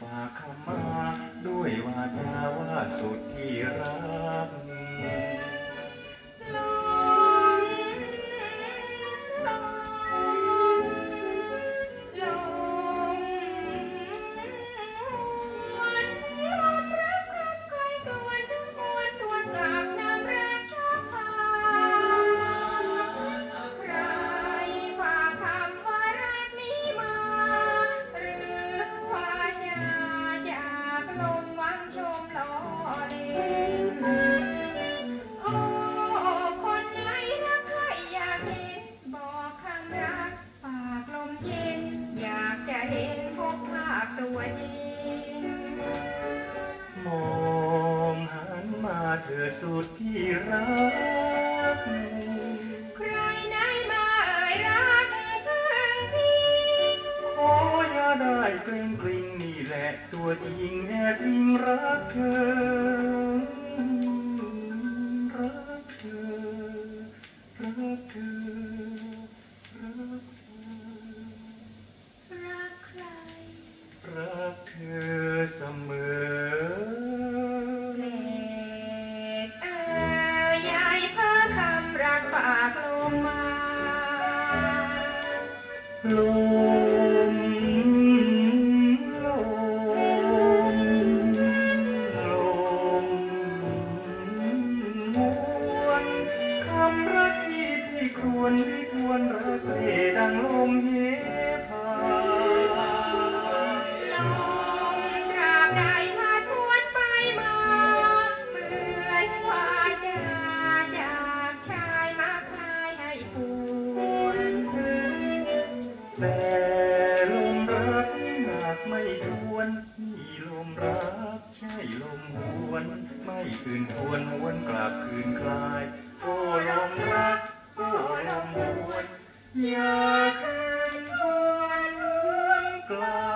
ฝากคำมาด้วยวาจาว่าสุดที่รัก วจริงมองหันมาเธอสุดที่รัก ใครไหนมาเอ่ยรักข้างพี่ ขออย่าได้เกรงกริงนี่แหละ ตัวจริงแอบยิงรักเธอ มอเล็กเอ่ยยายเพ้อคำรักฝากลมมาลมลมลมมวนคำรักที่พี่ครวญที่ควรรักเล่ดังลมเฮพ แต่ลมรักหนักไม่ควนที่ลมรักใช่ลมหวน ไม่คืนทวนหวนกลับคืนคลาย โอ้ลมรัก โอ้ลมหวน อย่าคืนทวนหวนกลับ